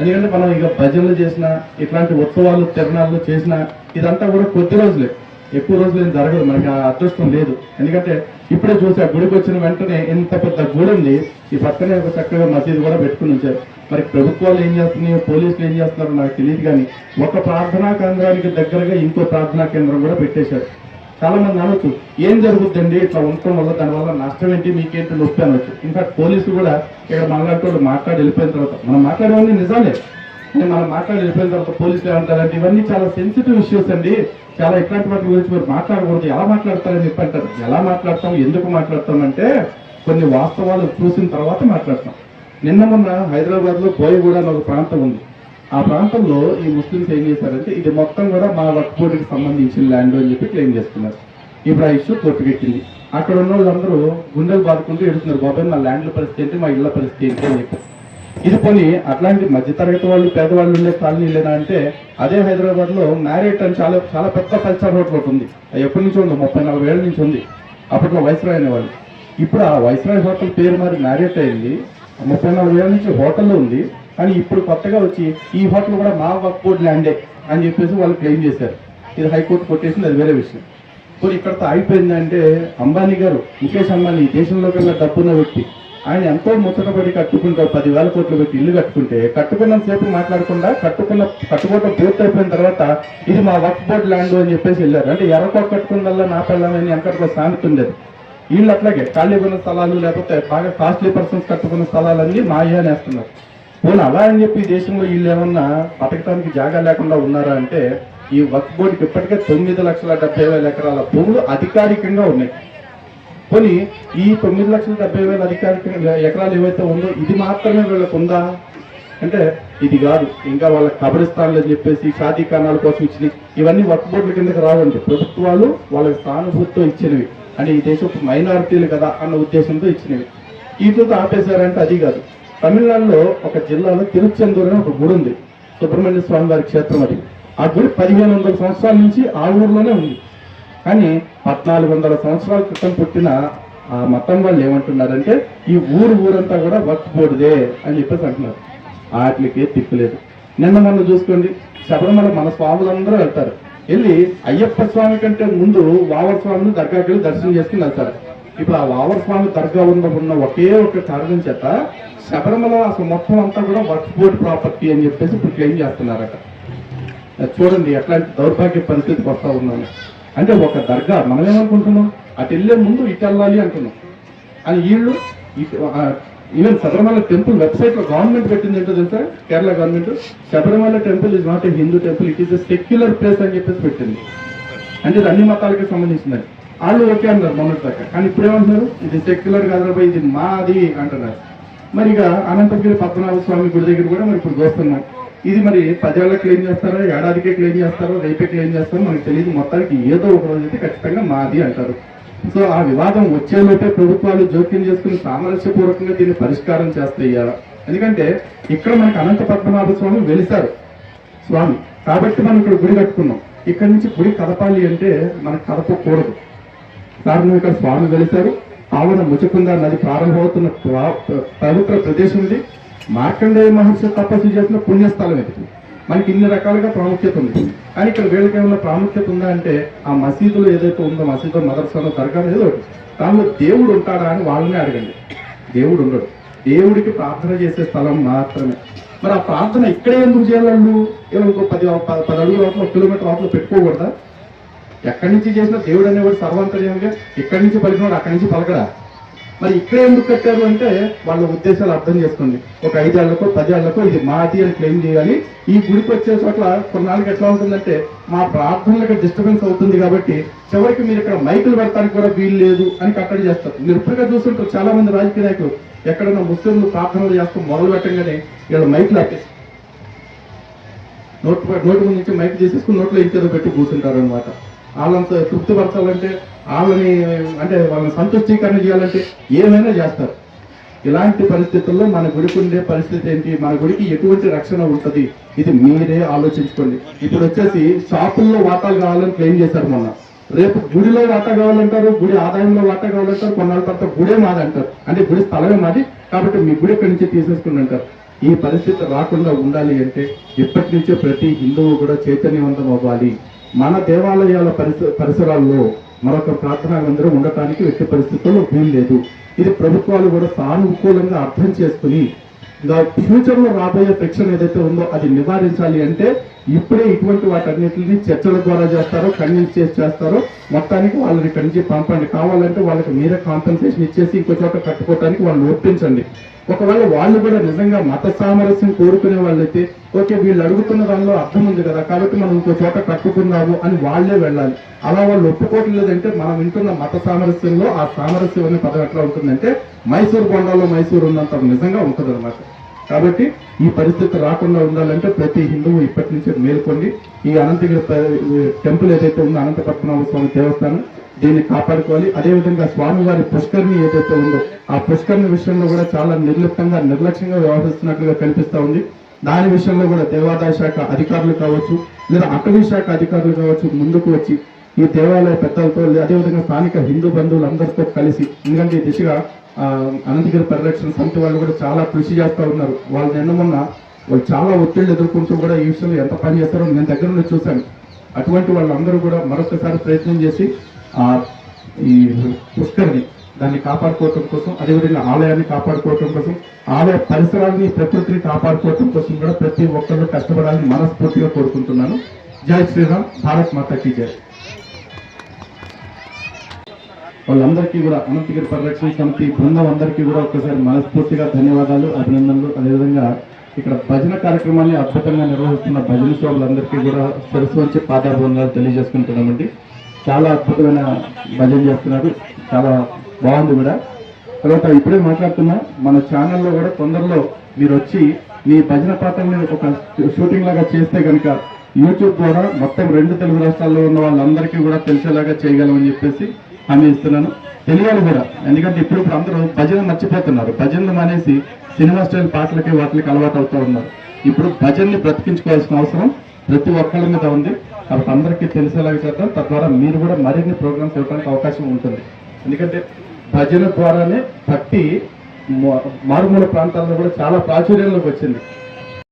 ఎందుకంటే మనం ఇక భజనలు చేసిన ఇట్లాంటి ఉత్సవాలు తిరణాలు చేసిన ఇదంతా కూడా కొద్ది రోజులే. ఎక్కువ రోజులు ఏం జరగదు మనకి ఆ అదృష్టం లేదు. ఎందుకంటే ఇప్పుడే చూసి ఆ గుడికి వచ్చిన వెంటనే ఇంత పెద్ద గుడి ఉంది. ఈ పక్కనే ఒక చక్కగా మసీదు కూడా పెట్టుకుని ఉంచారు. మరి ప్రభుత్వాలు ఏం చేస్తున్నాయో పోలీసులు ఏం చేస్తున్నారో నాకు తెలియదు కానీ ఒక ప్రార్థనా కేంద్రానికి దగ్గరగా ఇంకో ప్రార్థనా కేంద్రం కూడా పెట్టేశారు. చాలా మంది అనొచ్చు ఏం జరుగుతుందండి ఇట్లా ఉండటం వల్ల దానివల్ల నష్టం ఏంటి? మీకేంటి నొప్పి? అనొచ్చు. ఇన్ఫాక్ట్ పోలీసులు కూడా ఇక్కడ మనలాంటి మాట్లాడి వెళ్ళిపోయిన తర్వాత మనం మాట్లాడేవన్నీ నిజాలే. నేను మనం మాట్లాడి వెళ్ళిపోయిన తర్వాత పోలీసులు ఏమంటారంటే ఇవన్నీ చాలా సెన్సిటివ్ ఇష్యూస్ అండి. చాలా ఇట్లాంటి వాటి గురించి మీరు మాట్లాడకూడదు. ఎలా మాట్లాడతారని చెప్పి అంటారు. ఎలా మాట్లాడతాం? ఎందుకు మాట్లాడతాం? అంటే కొన్ని వాస్తవాలు చూసిన తర్వాత మాట్లాడతాం. నిన్న మొన్న హైదరాబాద్లో బోయగూడ అని ఒక ప్రాంతం ఉంది. ఆ ప్రాంతంలో ఈ ముస్లింస్ ఏం చేశారంటే ఇది మొత్తం కూడా మా వర్క్ బోర్డుకి సంబంధించిన ల్యాండ్ అని చెప్పి క్లెయిమ్ చేస్తున్నారు. ఇప్పుడు ఆ ఇష్యూ కోర్టుకెక్కింది అక్కడ ఉన్న వాళ్ళందరూ గుండెలు బాదుకుంటూ ఎడుతున్నారు బాబాయ్ మా ల్యాండ్ల పరిస్థితి ఏంటి? మా ఇళ్ళ పరిస్థితి ఏంటి? అని చెప్పి. ఇది పోనీ అట్లాంటి మధ్యతరగతి వాళ్ళు పేదవాళ్ళు ఉండే కాలనీ లేదా అంటే అదే హైదరాబాద్లో మ్యారేట్ అని చాలా చాలా పెద్ద ఫైవ్ స్టార్ హోటల్ ఒకటి ఉంది. అది ఎప్పటి నుంచి ఉంది? ముప్పై నలభై ఏళ్ళ నుంచి ఉంది. అప్పట్లో వైస్రాయ్ అనేవాళ్ళు. ఇప్పుడు ఆ వైస్రాయ్ హోటల్ పేరు మరి మ్యారేట్ అయింది. ముప్పై నాలుగు ఏళ్ళ నుంచి హోటల్లో ఉంది. కానీ ఇప్పుడు కొత్తగా వచ్చి ఈ హోటల్ కూడా మా వర్క్ బోర్డ్ ల్యాండే అని చెప్పేసి వాళ్ళు క్లెయిమ్ చేశారు. ఇది హైకోర్టు కొట్టేసింది అది వేరే విషయం. ఇప్పుడు ఇక్కడతో అయిపోయిందంటే అంబానీ గారు ముఖేష్ అంబానీ దేశంలో కన్నా డబ్బున్న వ్యక్తి. ఆయన ఎంతో ముచ్చటపడి కట్టుకుంటారు పదివేల కోట్లు పెట్టి ఇల్లు కట్టుకుంటే కట్టుకున్న సేపు మాట్లాడకుండా కట్టుకున్న కట్టుకోవటం పూర్తయిపోయిన తర్వాత ఇది మా వర్క్ బోర్డ్ ల్యాండ్ అని చెప్పేసి వెళ్ళారు. అంటే ఎర్రకో కట్టుకుందల్లా నా పిల్లలని వెనకటికో సామెత ఉండేది. వీళ్ళు అట్లాగే ఖాళీ ఉన్న స్థలాలు లేకపోతే బాగా కాస్ట్లీ పర్సన్స్ కట్టుకున్న స్థలాలన్నీ మాయా అనేస్తున్నారు పోనీ అలా అని చెప్పి ఈ దేశంలో వీళ్ళు ఏమన్నా బతకటానికి జాగా లేకుండా ఉన్నారా అంటే ఈ వర్క్ బోర్డుకి ఇప్పటికే తొమ్మిది లక్షల డెబ్బై వేల ఎకరాల భూములు అధికారికంగా ఉన్నాయి. కొని ఈ తొమ్మిది లక్షల డెబ్బై వేల అధికారిక ఎకరాలు ఏవైతే ఉందో ఇది మాత్రమే వీళ్ళకు ఉందా? అంటే ఇది కాదు. ఇంకా వాళ్ళ కబరిస్తాన్లు అని చెప్పేసి షాదీ కారణాల కోసం ఇచ్చినవి ఇవన్నీ వర్క్ బోర్డుల కిందకి రావండి. ప్రభుత్వాలు వాళ్ళకి సానుభూతితో ఇచ్చినవి. అంటే ఈ దేశపు మైనారిటీలు కదా అన్న ఉద్దేశంతో ఇచ్చినవి. వీటితో ఆపేశారంటే అది కాదు. తమిళనాడులో ఒక జిల్లాలో తిరుచెందూరు అని ఒక గుడి ఉంది. సుబ్రహ్మణ్య స్వామి వారి క్షేత్రం అది. ఆ గుడి పదిహేను వందల సంవత్సరాల నుంచి ఆ ఊర్లోనే ఉంది. కానీ పద్నాలుగు వందల సంవత్సరాల క్రితం పుట్టిన ఆ మతం వాళ్ళు ఏమంటున్నారంటే ఈ ఊరు ఊరంతా కూడా వక్ఫ్ బోర్డుదే అని చెప్పేసి అంటున్నారు. వాటికి తిప్పులేదు నిన్న మొన్న చూసుకోండి శబరిమల మన స్వాములందరూ వెళ్తారు. వెళ్ళి అయ్యప్ప స్వామి కంటే ముందు వావర స్వామిని దర్గాకి వెళ్ళి దర్శనం చేసుకుని వెళ్తారు. ఇప్పుడు ఆ వావర స్వామి దర్గా ఉన్న ఉన్న ఒకే ఒక కారణం చేత శబరిమల అసలు మొత్తం అంతా కూడా వర్క్ బోర్డ్ ప్రాపర్టీ అని చెప్పేసి ఇప్పుడు క్లెయిమ్ చేస్తున్నారట. చూడండి ఎట్లాంటి దౌర్భాగ్య పరిస్థితి వస్తూ ఉన్నాను అంటే ఒక దర్గా మనం ఏమనుకుంటున్నాం అటు వెళ్ళే ముందు ఇటు వెళ్ళాలి అంటున్నాం అని వీళ్ళు ఈవెన్ శబరిమల టెంపుల్ వెబ్సైట్లో గవర్నమెంట్ పెట్టింది ఏంటో తెలుసా? Kerala government Sabarimala temple is not a Hindu temple it is a secular place అని చెప్పేసి పెట్టింది. అంటే ఇది అన్ని మతాలకి సంబంధించినది. వాళ్ళు ఓకే అన్నారు మొన్నటి దాకా. కానీ ఇప్పుడు ఏమంటున్నారు ఇది సెక్యులర్ కాదు ఇది మాది అంటున్నారు. మరి ఇక అనంతగిరి పద్మనాభ స్వామి గుడి దగ్గర కూడా మరి ఇప్పుడు చూస్తున్నాం. ఇది మరి పదేళ్ళ క్లెయిమ్ చేస్తారో? ఏడాదికే క్లెయిమ్ చేస్తారో? రేపే క్లెయిమ్ చేస్తారో? మనకు తెలియదు. మొత్తానికి ఏదో ఒక రోజు అయితే ఖచ్చితంగా మాది అంటారు. సో ఆ వివాదం వచ్చేలోపే ప్రభుత్వాలు జోక్యం చేసుకుని సామరస్యపూర్వకంగా దీన్ని పరిష్కారం చేస్తాయ్యా ఎందుకంటే ఇక్కడ మనకి అనంత పద్మనాభ స్వామి వెలిశారు స్వామి. కాబట్టి మనం ఇక్కడ గుడి కట్టుకున్నాం. ఇక్కడ నుంచి గుడి కదపాలి అంటే మనకు కదపకూడదు. కారణం ఇక్కడ స్వామి వెలిశారు. ఆవిడ ముచకుందా నది ప్రారంభమవుతున్న ప్రా- పవిత్ర ప్రదేశం ఇది. మార్కండేయ మహర్షి తపస్సు చేసిన పుణ్యస్థలం ఇది. మనకి ఇన్ని రకాలుగా ప్రాముఖ్యత ఉంది. కానీ ఇక్కడ వీళ్ళకి ఏమైనా ప్రాముఖ్యత ఉందా అంటే ఆ మసీదులో ఏదైతే ఉందో మసీదు మదర్సాలో దర్గా ఏదో ఒకటి దానిలో దేవుడు ఉంటాడా అని వాళ్ళని అడగండి. దేవుడు ఉండడు. దేవుడికి ప్రార్థన చేసే స్థలం మాత్రమే. మరి ఆ ప్రార్థన ఇక్కడే ఎందుకు చేయాలండు? ఏమో పది పది అడుగుల లోపల కిలోమీటర్ లోపల పెట్టుకోకూడదా? ఎక్కడి నుంచి చేసినా దేవుడు అనేవాడు సర్వాంతర్యంగా ఇక్కడి నుంచి పలికినాడు అక్కడి నుంచి పలకడా? మరి ఇక్కడ ఎందుకు కట్టారు అంటే వాళ్ళ ఉద్దేశాలు అర్థం చేసుకోండి. ఒక ఐదేళ్ళకో పదేళ్ళకో ఇది మాది అని క్లెయిమ్ చేయాలి. ఈ గుడికి వచ్చే చోట్ల కొన్నాళ్ళకి ఎట్లా ఉంటుందంటే మా ప్రార్థనలకు డిస్టర్బెన్స్ అవుతుంది కాబట్టి చివరికి మీరు ఇక్కడ మైకులు పెడతానికి కూడా వీలు లేదు అని కట్టడి చేస్తారు. మీరు ఇప్పటికే చూస్తుంటారు చాలా మంది రాజకీయ నాయకులు. ఎక్కడైనా ముస్లింలు ప్రార్థనలు చేస్తూ మొదలు పెట్టంగానే వీళ్ళ మైకులు ఆపేసి నోట్ నోటు ముందు నుంచి మైక్ చేసేసుకుని నోట్లో ఇంకేదో పెట్టి కూర్చుంటారు అనమాట వాళ్ళంత తృప్తిపరచాలంటే వాళ్ళని అంటే వాళ్ళని సంతృష్టీకరణ చేయాలంటే ఏమైనా చేస్తారు. ఇలాంటి పరిస్థితుల్లో మన గుడికి ఉండే పరిస్థితి ఏంటి? మన గుడికి ఎటువంటి రక్షణ ఉంటుంది? ఇది మీరే ఆలోచించుకోండి. ఇప్పుడు వచ్చేసి షాపుల్లో వాటాలు కావాలని క్లెయిమ్ చేశారు మొన్న. రేపు గుడిలో వాటా కావాలంటారు గుడి ఆదాయంలో వాటా కావాలంటారు కొన్నాళ్ళ తర్వాత గుడే మాది అంటారు. అంటే గుడి స్థలమే మాది కాబట్టి మీ గుడి ఎక్కడి నుంచి తీసేసుకుని అంటారు. ఈ పరిస్థితి రాకుండా ఉండాలి అంటే ఇప్పటి నుంచే ప్రతి హిందువు కూడా చైతన్యవంతం అవ్వాలి. మన దేవాలయాల పరిస పరిసరాల్లో మరొక ప్రార్థనా మందిరం ఉండటానికి ఎట్టి పరిస్థితుల్లో వీలు లేదు. ఇది ప్రభుత్వాలు కూడా సానుకూలంగా అర్థం చేసుకుని ఇంకా రాబోయే ఫ్రిక్షన్ ఏదైతే ఉందో అది నివారించాలి అంటే ఇప్పుడే ఇటువంటి వాటన్నిటిని చర్చల ద్వారా చేస్తారో కన్విన్స్ చేసి చేస్తారో మొత్తానికి వాళ్ళని ఇక్కడి నుంచి పంపండి. కావాలంటే వాళ్ళకి మీరే కాంపెన్సేషన్ ఇచ్చేసి ఇంకో చోట కట్టుకోవడానికి వాళ్ళని ఒప్పించండి. ఒకవేళ వాళ్ళు కూడా నిజంగా మత సామరస్యం కోరుకునే వాళ్ళైతే ఓకే వీళ్ళు అడుగుతున్న దానిలో అర్థం ఉంది కదా కాబట్టి మనం ఇంకో చోట కట్టుకుందాము అని వాళ్ళే వెళ్ళాలి. అలా వాళ్ళు ఒప్పుకోవట్లేదంటే మనం వింటున్న మత సామరస్యంలో ఆ సామరస్యం అనే పదం ఎట్లా ఉంటుందంటే మైసూర్ బొండాలో మైసూర్ ఉన్నంత నిజంగా ఉంటుంది కాబట్టి ఈ పరిస్థితి రాకుండా ఉండాలంటే ప్రతి హిందువు ఇప్పటి నుంచే మేల్కొండి. ఈ అనంతగిరి టెంపుల్ ఏదైతే ఉందో అనంతపద్మనాభ స్వామి దేవస్థానం దీన్ని కాపాడుకోవాలి. అదేవిధంగా స్వామివారి పుష్కరిణి ఏదైతే ఉందో ఆ పుష్కరిణి విషయంలో కూడా చాలా నిర్లిప్తంగా నిర్లక్ష్యంగా వ్యవహరిస్తున్నట్లుగా కనిపిస్తూ ఉంది. దాని విషయంలో కూడా దేవాదాయ శాఖ అధికారులు కావచ్చు లేదా అటవీ శాఖ అధికారులు కావచ్చు ముందుకు వచ్చి ఈ దేవాలయ పెద్దలతో అదేవిధంగా స్థానిక హిందూ బంధువులందరితో కలిసి ఎందుకంటే ఈ దిశగా అనంతగిరి పరిరక్షణ సమితి వాళ్ళు కూడా చాలా కృషి చేస్తూ ఉన్నారు. వాళ్ళు నిన్న మొన్న వాళ్ళు చాలా ఒత్తిళ్ళు ఎదుర్కొంటూ కూడా ఈ విషయంలో ఎంత పని చేస్తారో నేను దగ్గర నుండి చూశాను. అటువంటి వాళ్ళందరూ కూడా మరొకసారి ప్రయత్నం చేసి ఆ ఈ పుష్కరిని దాన్ని కాపాడుకోవటం కోసం అదేవిధంగా ఆలయాన్ని కాపాడుకోవటం కోసం ఆలయ పరిసరాన్ని ప్రకృతిని కాపాడుకోవటం కోసం కూడా ప్రతి ఒక్కరు కష్టపడాలని మనస్ఫూర్తిగా కోరుకుంటున్నాను. జై శ్రీరామ్ భారత్ మాతకి జై. వాళ్ళందరికీ కూడా అనంతగిరి పరిరక్షణ సమితి బృందం అందరికీ కూడా ఒకసారి మనస్ఫూర్తిగా ధన్యవాదాలు అభినందనలు. అదేవిధంగా ఇక్కడ భజన కార్యక్రమాన్ని అద్భుతంగా నిర్వహిస్తున్న భజన సోములందరికీ కూడా శిరస్సు వచ్చి పాదాభివందనాలు తెలియజేసుకుంటున్నామండి. చాలా అద్భుతమైన భజన చేస్తున్నారు. చాలా బాగుంది కూడా. తర్వాత ఇప్పుడే మాట్లాడుతున్నా మన ఛానల్లో కూడా తొందరలో మీరు వచ్చి మీ భజన పాత్రని ఒక షూటింగ్ లాగా చేస్తే కనుక యూట్యూబ్ ద్వారా మొత్తం రెండు తెలుగు రాష్ట్రాల్లో ఉన్న వాళ్ళందరికీ కూడా తెలిసేలాగా చేయగలమని చెప్పేసి హామీ ఇస్తున్నాను. తెలియాలి కూడా. ఎందుకంటే ఇప్పుడు ఇప్పుడు అందరూ భజన మర్చిపోతున్నారు. భజనలు మానేసి సినిమా స్టైల్ పాటలకి వాటికి అలవాటు అవుతూ ఉన్నారు. ఇప్పుడు భజన్ని బ్రతికించుకోవాల్సిన అవసరం ప్రతి ఒక్కళ్ళ మీద ఉంది. కాబట్టి అందరికీ తెలిసేలాగా చేద్దాం. తద్వారా మీరు కూడా మరిన్ని ప్రోగ్రామ్స్ ఇవ్వడానికి అవకాశం ఉంటుంది. ఎందుకంటే భజన ద్వారానే భక్తి మారుమూల ప్రాంతాల్లో కూడా చాలా ప్రాచుర్యంలోకి వచ్చింది.